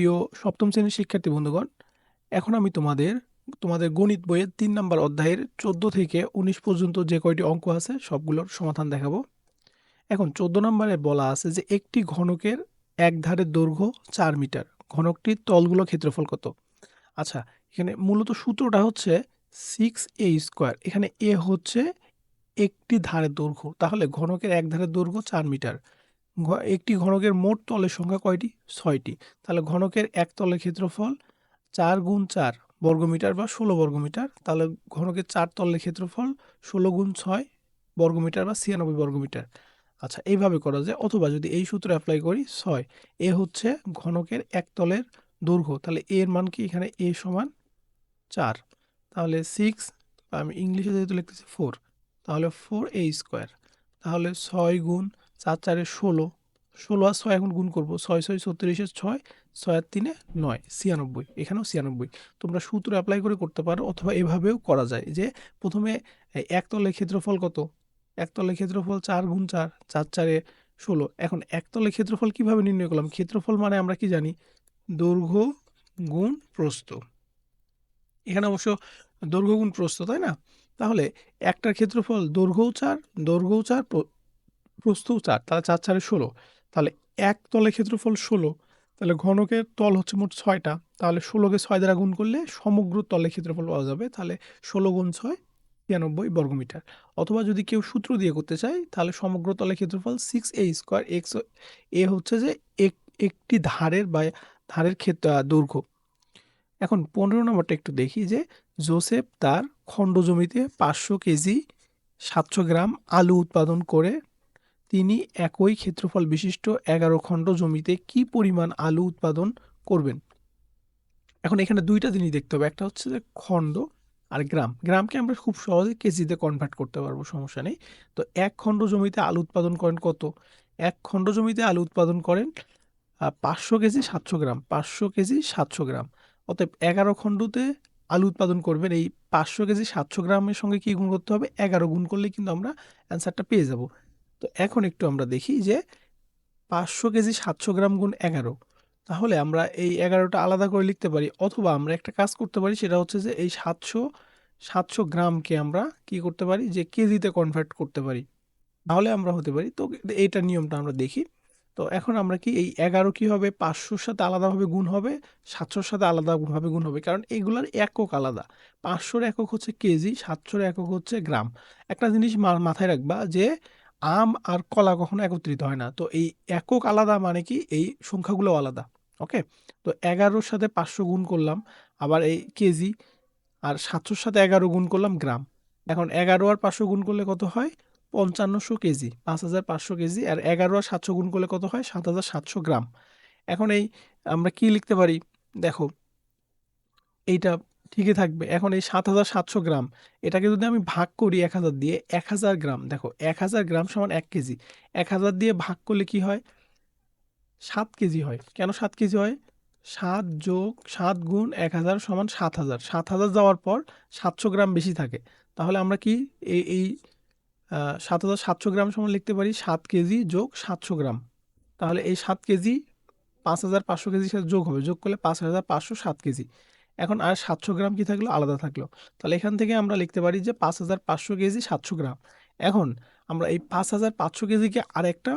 প্রিয় সপ্তম শ্রেণির শিক্ষার্থী বন্ধুগণ, এখন আমি তোমাদের তোমাদের গণিত বইয়ের তিন নম্বর অধ্যায়ের চোদ্দ থেকে উনিশ পর্যন্ত যে কয়টি অঙ্ক আছে সবগুলোর সমাধান দেখাবো। এখন চোদ্দ নম্বরে বলা আছে যে একটি ঘনকের এক ধারের দৈর্ঘ্য চার মিটার, ঘনকটির তলগুলো ক্ষেত্রফল কত? আচ্ছা এখানে মূলত সূত্রটা হচ্ছে সিক্স এ স্কোয়ার এখানে এ হচ্ছে একটি ধারের দৈর্ঘ্য, তাহলে ঘনকের এক ধারের দৈর্ঘ্য চার মিটার। ঘ- একটি ঘনকের মোট তলের সংখ্যা কয়টি? ছয়টি। তাহলে ঘনকের এক তলের ক্ষেত্রফল চার গুণ চার বর্গমিটার বা ষোলো বর্গমিটার। তাহলে ঘনকের চার তলের ক্ষেত্রফল ষোলো গুণ ছয় বর্গমিটার বা ছিয়ানব্বই বর্গমিটার। আচ্ছা এইভাবে করা যায়। অথবা যদি এই সূত্র অ্যাপ্লাই করি, ছয়। এ হচ্ছে ঘনকের এক তলের দৈর্ঘ্য। তাহলে এর মান কি? এখানে এ সমান চার। তাহলে সিক্স আমি ইংলিশে যেহেতু লিখতেছি ফোর তাহলে ফোর এ স্কোয়ার তাহলে ছয় গুণ চার চারে ষোলো। ষোলো আর ছয় এখন গুণ করব। ছয় ছয়, ছত্রিশে ছয় ছয় আর তিনে নয়, ছিয়ানব্বই। এখানেও ছিয়ানব্বই। তোমরা সূত্র অ্যাপ্লাই করে করতে পারো অথবা এভাবেও করা যায় যে প্রথমে এই একতলের ক্ষেত্রফল কত? একতলের ক্ষেত্রফল চার গুণ চার চার চারে ষোলো। এখন একতলের ক্ষেত্রফল কীভাবে নির্ণয় করলাম? ক্ষেত্রফল মানে আমরা কি জানি? দৈর্ঘ্য গুণ প্রস্থ। এখানে অবশ্য দৈর্ঘ্য গুণ প্রস্থ, তাই না? তাহলে একটার ক্ষেত্রফল দৈর্ঘ্যও চার দৈর্ঘ্যও চার প্র- প্রস্থও চার তাহলে চার চারে ষোলো। তাহলে এক তলের ক্ষেত্রফল ষোলো, তাহলে ঘনকের তল হচ্ছে মোট ছয়টা। তাহলে ষোলোকে ছয় দ্বারা গুণ করলে সমগ্র তলের ক্ষেত্রফল পাওয়া যাবে, তাহলে ষোলো গুণ ছয়, ছিয়ানব্বই বর্গমিটার অথবা যদি কেউ সূত্র দিয়ে করতে চায়, তাহলে সমগ্র তলের ক্ষেত্রফল six a square x a হচ্ছে যে এক, একটি ধারের বা ধারের ক্ষেত্র দৈর্ঘ্য। এখন পনেরো নম্বরটা একটু দেখি যে জোসেফ তার খণ্ড জমিতে পাঁচশো কেজি, সাতশো গ্রাম আলু উৎপাদন করে তিনি একই ক্ষেত্রফল বিশিষ্ট এগারো খণ্ড জমিতে কি পরিমাণ আলু উৎপাদন করবেন? এখন এখানে দুইটা জিনিস দেখতে হবে। একটা হচ্ছে যে খণ্ড আর গ্রাম। গ্রামকে আমরা খুব সহজে কেজিতে কনভার্ট করতে পারব, সমস্যা নেই। তো এক খণ্ড জমিতে আলু উৎপাদন করেন কত? এক খণ্ড জমিতে আলু উৎপাদন করেন পাঁচশো কেজি সাতশো গ্রাম। পাঁচশো কেজি সাতশো গ্রাম। অতএব এগারো খণ্ডতে আলু উৎপাদন করবেন। এই পাঁচশো কেজি সাতশো গ্রামের সঙ্গে কি গুণ করতে হবে? এগারো গুণ করলে কিন্তু আমরা অ্যান্সারটা পেয়ে যাব। তো এখন একটু আমরা দেখি যে পাঁচশো কেজি সাতশো গ্রাম গুণ এগারো। তাহলে আমরা এই এগারোটা আলাদা করে লিখতে পারি, অথবা আমরা একটা কাজ করতে পারি, সেটা হচ্ছে যে এই সাতশো সাতশো গ্রামকে আমরা কি করতে পারি? যে কেজিতে কনভার্ট করতে পারি। তাহলে আমরা হতে পারি, তো এইটার নিয়মটা আমরা দেখি। তো এখন আমরা কি এই এগারো কী হবে? পাঁচশোর সাথে আলাদাভাবে গুণ হবে, সাতশোর সাথে আলাদাভাবে গুণ হবে, কারণ এগুলার একক আলাদা। পাঁচশোর একক হচ্ছে কেজি, সাতশোর একক হচ্ছে গ্রাম। একটা জিনিস মাথায় রাখবা যে আম আর কলা কখনো একত্রিত হয় না। তো এই একক আলাদা মানে কি? এই সংখ্যাগুলো আলাদা। ওকে তো এগারোর সাথে পাঁচশো গুণ করলাম, আবার এই কেজি আর সাতশোর সাথে এগারো গুণ করলাম গ্রাম। এখন এগারো আর পাঁচশো গুণ করলে কত হয়? পঞ্চান্নশো কেজি, পাঁচ হাজার পাঁচশো কেজি, আর এগারো আর সাতশো গুণ করলে কত হয়? সাত হাজার সাতশো গ্রাম। এখন এই আমরা কি লিখতে পারি? দেখো, এইটা ঠিকই থাকবে। এখন এই সাত হাজার সাতশো গ্রাম, এটাকে যদি আমি ভাগ করি এক হাজার দিয়ে, এক হাজার গ্রাম, দেখো এক হাজার গ্রাম সমান এক কেজি। এক হাজার দিয়ে ভাগ করলে কি হয়? সাত কেজি হয়। কেন সাত কেজি হয়? সাত যোগ সাত গুণ এক হাজার সমান সাত হাজার। সাত হাজার যাওয়ার পর সাতশো গ্রাম বেশি থাকে। তাহলে আমরা কি এই এই সাত হাজার সাতশো গ্রাম সমান লিখতে পারি সাত কেজি যোগ সাতশো গ্রাম। তাহলে এই সাত কেজি পাঁচ হাজার পাঁচশো কেজির সাথে যোগ হবে। যোগ করলে পাঁচ হাজার পাঁচশো সাত কেজি। এখন আর সাতশো গ্রাম কি থাকল? আলাদা থাকল। তাহলে এখান থেকে আমরা লিখতে পারি যে পাঁচ হাজার পাঁচশো কেজি সাতশো গ্রাম। এখন আমরা এই পাঁচ হাজার পাঁচশো কেজিকে আরেকটা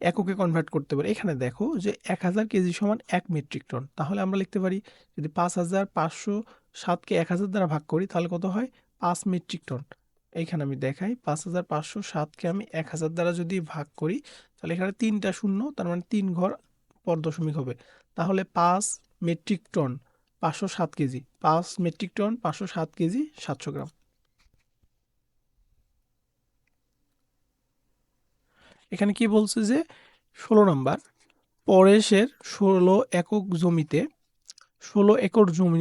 এককে কনভার্ট করতে পারি। এখানে দেখো যে এক হাজার কেজি সমান এক মেট্রিক টন তাহলে আমরা লিখতে পারি যদি পাঁচ হাজার পাঁচশো সাতকে এক হাজার দ্বারা ভাগ করি তাহলে কত হয়? পাঁচ মেট্রিক টন এইখানে আমি দেখাই পাঁচ হাজার পাঁচশো সাতকে আমি এক হাজার দ্বারা যদি ভাগ করি তাহলে এখানে তিনটা শূন্য, তার মানে তিন ঘর পর দশমিক হবে। তাহলে পাঁচ মেট্রিক টন পাঁচশো সাত কেজি। পাঁচ মেট্রিক টন, পাঁচশো সাত কেজি, সাতশো গ্রাম। এখানে কি বলছে যে, ষোলো নাম্বার, পরেশের ষোলো একক জমিতে, ষোলো একর জমি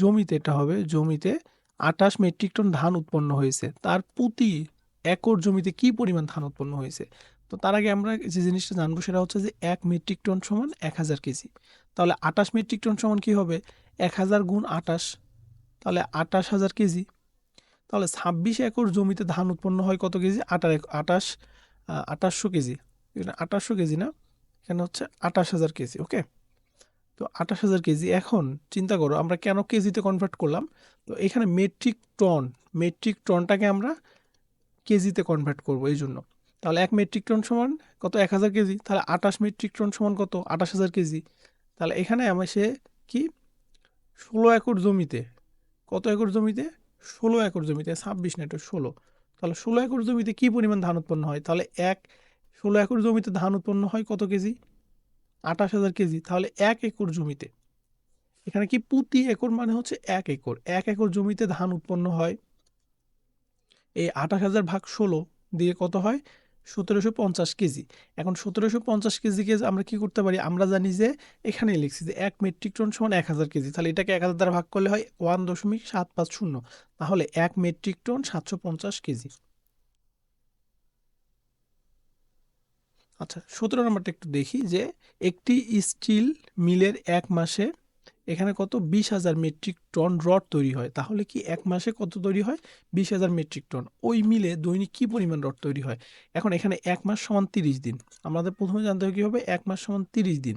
জমিতে এটা হবে, জমিতে আঠাশ মেট্রিক টন ধান উৎপন্ন হয়েছে। তার প্রতি একর জমিতে কি পরিমাণ ধান উৎপন্ন হয়েছে? তো তার আগে আমরা যে জিনিসটা জানব সেটা হচ্ছে যে, এক মেট্রিক টন সমান এক হাজার কেজি। তাহলে আঠাশ মেট্রিক টন সমান কি হবে? এক হাজার গুণ আঠাশ তাহলে আঠাশ হাজার কেজি। তাহলে ছাব্বিশ একর জমিতে ধান উৎপন্ন হয় কত কেজি? আটার আটাশ আটাশশো কেজি। এখানে আটাশশো কেজি না? এখানে হচ্ছে আটাশ হাজার কেজি, ওকে? তো আঠাশ হাজার কেজি, এখন চিন্তা করো, আমরা কেন কেজিতে কনভার্ট করলাম? তো এখানে মেট্রিক টন মেট্রিক টনটাকে আমরা কেজিতে কনভার্ট করব এই জন্য। তাহলে এক মেট্রিক টন সমান কত? এক হাজার কেজি। তাহলে আঠাশ মেট্রিক টন সমান কত? আঠাশ হাজার কেজি। তাহলে এখানে আমার সে কি? ষোলো একর জমিতে। কত একর জমিতে? ষোলো একর জমিতে, ছাব্বিশ না এটা ষোলো। তাহলে ষোলো একর জমিতে কী পরিমাণ ধান উৎপন্ন হয়? তাহলে এক, ষোলো একর জমিতে ধান উৎপন্ন হয় কত কেজি? আঠাশ হাজার কেজি। তাহলে এক একর জমিতে। এখানে কি প্রতি একর মানে হচ্ছে এক একর। এক একর জমিতে ধান উৎপন্ন হয়। এই আঠাশ হাজার ভাগ ষোলো দিয়ে কত হয়? সতেরোশো পঞ্চাশ কেজি। এখন সতেরোশো পঞ্চাশ কেজিকে আমরা কি করতে পারি? আমরা জানি যে এখানেই লিখছি যে এক মেট্রিক টন সমান এক হাজার কেজি। তাহলে এটাকে এক হাজার দ্বারা ভাগ করলে হয় ওয়ান দশমিক সাত পাঁচ শূন্য। তাহলে এক মেট্রিক টন সাতশো পঞ্চাশ কেজি। আচ্ছা সতেরো নম্বরটা একটু দেখি যে একটি স্টিল মিলের এক মাসে এখানে কত? বিশ হাজার মেট্রিক টন রড তৈরি হয়। তাহলে কি এক মাসে কত তৈরি হয়? বিশ হাজার মেট্রিক টন। ওই মিলে দৈনিক কী পরিমাণ রড তৈরি হয়? এখন এখানে এক মাস সমান তিরিশ দিন। আমাদের প্রথমে জানতে হবে কী হবে এক মাস সমান তিরিশ দিন।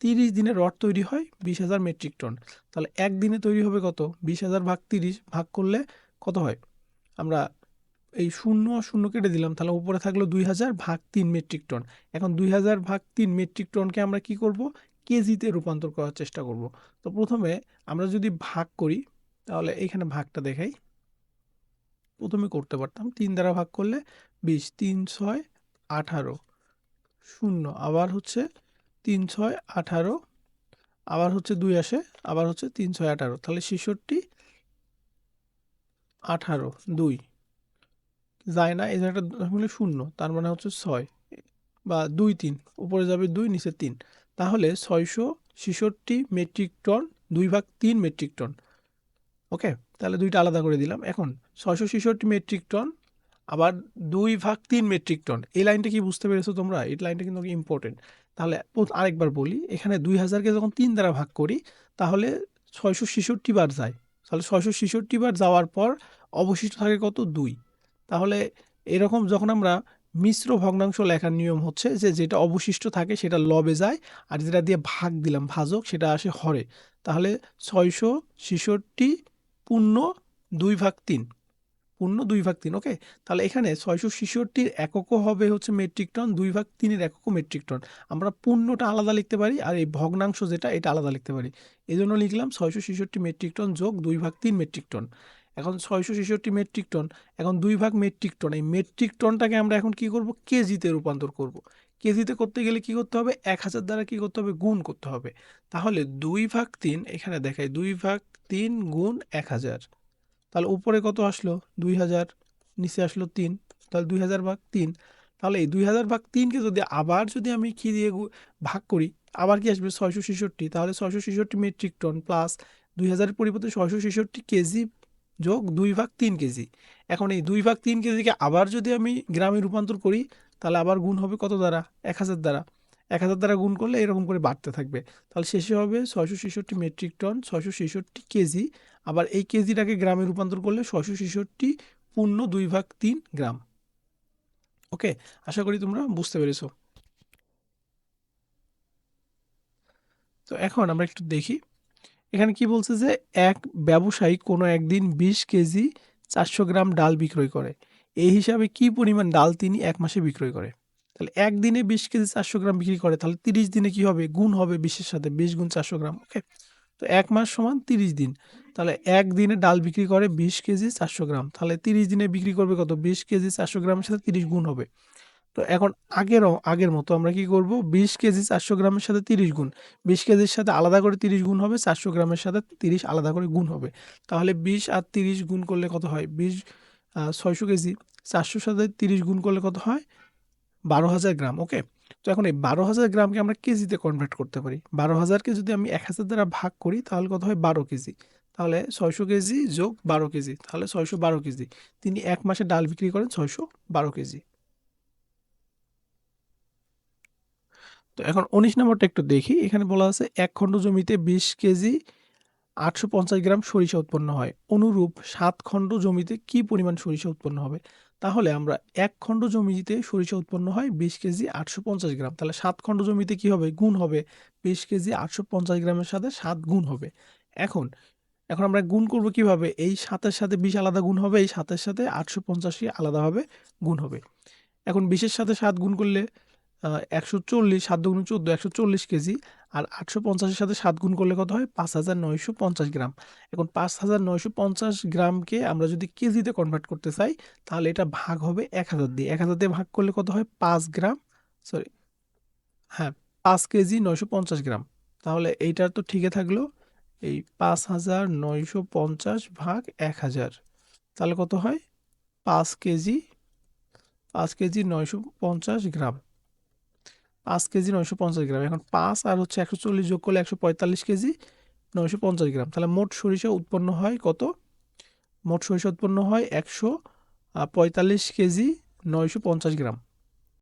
তিরিশ দিনে রড তৈরি হয় বিশ হাজার মেট্রিক টন। তাহলে একদিনে তৈরি হবে কত? বিশ হাজার ভাগ তিরিশ ভাগ করলে কত হয়? আমরা এই শূন্য শূন্য কেটে দিলাম। তাহলে উপরে থাকল দুই হাজার ভাগ তিন মেট্রিক টন। এখন দুই হাজার ভাগ তিন মেট্রিক টনকে আমরা কি করব? কেজিতে রূপান্তর করার চেষ্টা করব। তো প্রথমে আমরা যদি ভাগ করি, তাহলে এইখানে ভাগটা দেখাই। প্রথমে করতে পারতাম, তিন দ্বারা ভাগ করলে বিশ, তিন ছয়, আঠারো, শূন্য, আবার হচ্ছে তিন ছয়, আঠারো, আবার হচ্ছে দুই আসে, আবার হচ্ছে তিন ছয়, আঠারো। তাহলে ছেষট্টি, আঠারো, দুই। যায় না, এই হলে শূন্য, তার মানে হচ্ছে ছয়, বা দুই, তিন, উপরে যাবে দুই, নিচে তিন। তাহলে ছয়শো ছেষট্টি মেট্রিক টন দুই ভাগ তিন মেট্রিক টন। ওকে, তাহলে দুইটা আলাদা করে দিলাম। এখন ছয়শো ছেষট্টি মেট্রিক টন, আবার দুই ভাগ তিন মেট্রিক টন। এই লাইনটা কি বুঝতে পেরেছ তোমরা? এই লাইনটা কিন্তু ইম্পর্টেন্ট তাহলে আরেকবার বলি, এখানে দুই হাজারকে যখন তিন দ্বারা ভাগ করি, তাহলে ছয়শো ছেষট্টি বার যায়। তাহলে ছয়শো ছেষট্টি বার যাওয়ার পর অবশিষ্ট থাকে কত? দুই। তাহলে এরকম যখন আমরা মিশ্র ভগ্নাংশ লেখার নিয়ম হচ্ছে যে যেটা অবশিষ্ট থাকে সেটা লবে যায়, আর যেটা দিয়ে ভাগ দিলাম, ভাজক, সেটা আসে হরে। তাহলে ছয়শো ছেষট্টি পূর্ণ দুই ভাগ তিন। পূর্ণ দুই ভাগ তিন ওকে তাহলে এখানে ছয়শো ছেষট্টির এককও হবে হচ্ছে মেট্রিক টন দুই ভাগ তিনের এককও মেট্রিক টন আমরা পূর্ণটা আলাদা লিখতে পারি, আর এই ভগ্নাংশ যেটা, এটা আলাদা লিখতে পারি। এই জন্য লিখলাম ছয়শো ছেষট্টি মেট্রিক টন যোগ দুই ভাগ তিন মেট্রিক টন এখন ছয়শো ছেষট্টি মেট্রিক টন এখন দুই ভাগ মেট্রিক টন এই মেট্রিক টনটাকে আমরা এখন কি করব? কেজিতে রূপান্তর করব। কেজিতে করতে গেলে কি করতে হবে? এক হাজার দ্বারা কি করতে হবে? গুণ করতে হবে। তাহলে দুই ভাগ তিন, এখানে দেখাই, দুই ভাগ তিন গুণ এক হাজার। তাহলে উপরে কত আসলো? দুই হাজার, নিচে আসলো তিন। তাহলে দুই হাজার ভাগ তিন। তাহলে এই দুই হাজার ভাগ তিনকে যদি আবার যদি আমি কি দিয়ে ভাগ করি, আবার কি আসবে? ছয়শো ছেষট্টি। তাহলে ছয়শো ছেষট্টি মেট্রিক টন প্লাস দুই হাজারের পরিবর্তে ছয়শো ছেষট্টি কেজি যোগ দুই ভাগ তিন কেজি। এখন এই দুই ভাগ তিন কেজিকে আবার যদি আমি গ্রামে রূপান্তর করি, তাহলে আবার গুণ হবে কত দ্বারা? এক হাজার দ্বারা। এক হাজার দ্বারা গুণ করলে এরকম করে বাড়তে থাকবে। তাহলে শেষে হবে ছয়শো ছেষট্টি মেট্রিক টন, ছয়শো ছেষট্টি কেজি। আবার এই কেজিটাকে গ্রামে রূপান্তর করলে ছয়শো ছেষট্টি পূর্ণ দুই ভাগ তিন গ্রাম। ওকে? আশা করি তোমরা বুঝতে পেরেছ। তো এখন আমরা একটু দেখি এখানে কি বলছে যে এক ব্যবসায়ী কোনো একদিন বিশ কেজি চারশো গ্রাম ডাল বিক্রয় করে। এই হিসাবে কি পরিমাণ ডাল তিনি এক মাসে বিক্রয় করে? তাহলে একদিনে বিশ কেজি চারশো গ্রাম বিক্রি করে, তাহলে তিরিশ দিনে কি হবে? গুণ হবে বিশের সাথে, বিশ গুণ চারশো গ্রাম ওকে তো এক মাস সমান তিরিশ দিন। তাহলে একদিনে ডাল বিক্রি করে বিশ কেজি চারশো গ্রাম, তাহলে তিরিশ দিনে বিক্রি করবে কত? বিশ কেজি চারশো গ্রামের সাথে তিরিশ গুণ হবে। তো এখন আগেরও, আগের মতো আমরা কি করব? বিশ কেজি চারশো গ্রামের সাথে তিরিশ গুণ। বিশ কেজির সাথে আলাদা করে তিরিশ গুণ হবে, চারশো গ্রামের সাথে তিরিশ আলাদা করে গুণ হবে। তাহলে বিশ আর তিরিশ গুণ করলে কত হয়? বিশ ছয়শো কেজি। চারশোর সাথে তিরিশ গুণ করলে কত হয়? বারো হাজার গ্রাম, ওকে? তো এখন এই বারো হাজার গ্রামকে আমরা কেজিতে কনভার্ট করতে পারি। বারো হাজারকে যদি আমি এক হাজার দ্বারা ভাগ করি, তাহলে কত হয়? বারো কেজি। তাহলে ছয়শো কেজি যোগ বারো কেজি। তাহলে ছয়শো বারো কেজি। তিনি এক মাসে ডাল বিক্রি করেন ছয়শো বারো কেজি। তো এখন উনিশ নম্বরটা একটু দেখি। এখানে বলা আছে, এক খণ্ড জমিতে বিশ কেজি আটশো পঞ্চাশ গ্রাম সরিষা উৎপন্ন হয়। অনুরূপ সাত খণ্ড জমিতে কি পরিমাণ সরিষা উৎপন্ন হবে? তাহলে আমরা এক খণ্ড জমিতে সরিষা উৎপন্ন হয় বিশ কেজি আটশো পঞ্চাশ গ্রাম। তাহলে সাত খণ্ড জমিতে কি হবে? গুণ হবে। বিশ কেজি আটশো পঞ্চাশ গ্রামের সাথে সাত গুণ হবে। এখন এখন আমরা গুণ করব কীভাবে? এই সাতের সাথে বিশ আলাদা গুণ হবে, এই সাতের সাথে আটশো পঞ্চাশই আলাদাভাবে গুণ হবে। এখন বিশের সাথে সাত গুণ করলে একশো চল্লিশ, সাত দুগুণ চোদ্দ, একশো চল্লিশ কেজি আর আটশো পঞ্চাশের সাথে সাত গুণ করলে কত হয়? পাঁচ হাজার নয়শো পঞ্চাশ গ্রাম। এখন পাঁচ হাজার নয়শো পঞ্চাশ গ্রামকে আমরা যদি কেজিতে কনভার্ট করতে চাই, তাহলে এটা ভাগ হবে এক হাজার দিয়ে। এক হাজার দিয়ে ভাগ করলে কত হয়? পাঁচ গ্রাম। সরি হ্যাঁ পাঁচ কেজি নয়শো পঞ্চাশ গ্রাম। তাহলে এইটার তো ঠিকই থাকল। এই পাঁচ হাজার নয়শো পঞ্চাশ ভাগ এক হাজার, তাহলে কত হয়? পাঁচ কেজি পাঁচ কেজি নয়শো পঞ্চাশ গ্রাম। পাঁচ কেজি নয়শো পঞ্চাশ গ্রাম। এখন পাঁচ আর হচ্ছে একশো চল্লিশ যোগ করলে একশো পঁয়তাল্লিশ কেজি, নয়শো পঞ্চাশ গ্রাম। তাহলে মোট সরিষা উৎপন্ন হয় কত? মোট সরিষা উৎপন্ন হয় একশো পঁয়তাল্লিশ কেজি, নয়শো পঞ্চাশ গ্রাম।